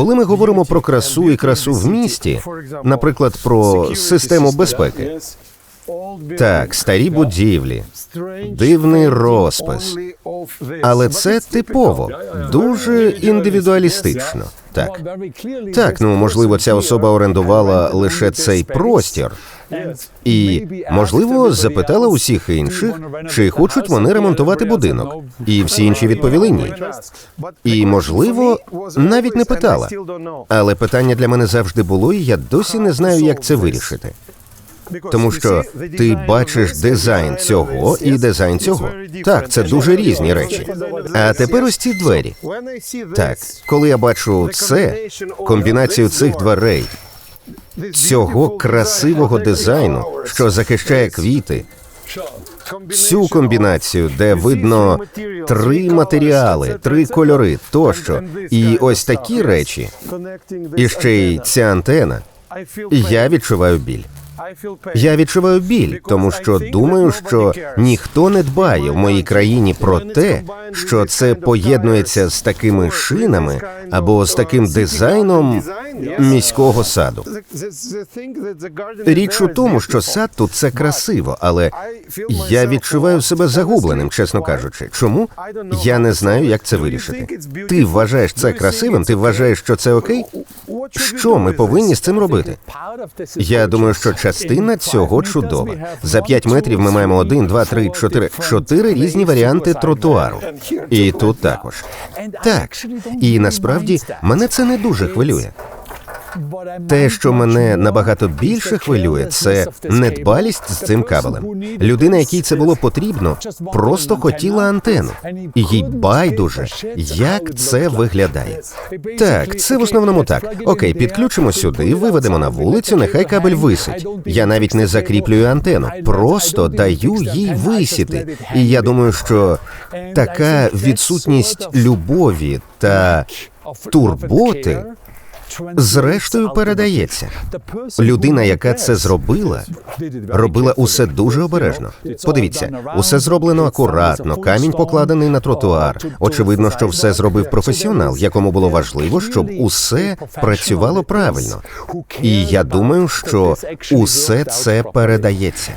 Коли ми говоримо про красу і красу в місті, наприклад, про систему безпеки, так, старі будівлі, дивний розпис, але це типово, дуже індивідуалістично. Так, так, ну можливо, ця особа орендувала лише цей простір, і можливо запитала усіх інших, чи хочуть вони ремонтувати будинок, і всі інші відповіли ні. І можливо, навіть не питала. Але питання для мене завжди було, і я досі не знаю, як це вирішити. Тому що ти бачиш дизайн цього і дизайн цього. Так, це дуже різні речі. А тепер ось ці двері. Так, коли я бачу це, комбінацію цих дверей, цього красивого дизайну, що захищає квіти, цю комбінацію, де видно три матеріали, три кольори тощо, і ось такі речі, і ще й ця антена, я відчуваю біль. Я відчуваю біль, тому що думаю, що ніхто не дбає в моїй країні про те, що це поєднується з такими шинами або з таким дизайном міського саду. Річ у тому, що сад тут це красиво, але я відчуваю себе загубленим, чесно кажучи. Чому? Я не знаю, як це вирішити. Ти вважаєш це красивим? Ти вважаєш, що це окей? Що ми повинні з цим робити? Я думаю, що частина цього чудова. За 5 метрів ми маємо один, два, три, чотири, чотири різні варіанти тротуару. І тут також. Так, і насправді мене це не дуже хвилює. Те, що мене набагато більше хвилює, це недбалість з цим кабелем. Людина, якій це було потрібно, просто хотіла антенну, і їй байдуже, як це виглядає. Так, це в основному так. Окей, підключимо сюди, виведемо на вулицю, нехай кабель висить. Я навіть не закріплюю антенну, просто даю їй висіти. І я думаю, що така відсутність любові та турботи зрештою передається. Людина, яка це зробила, робила усе дуже обережно. Подивіться, усе зроблено акуратно, камінь покладений на тротуар. Очевидно, що все зробив професіонал, якому було важливо, щоб усе працювало правильно. І я думаю, що усе це передається.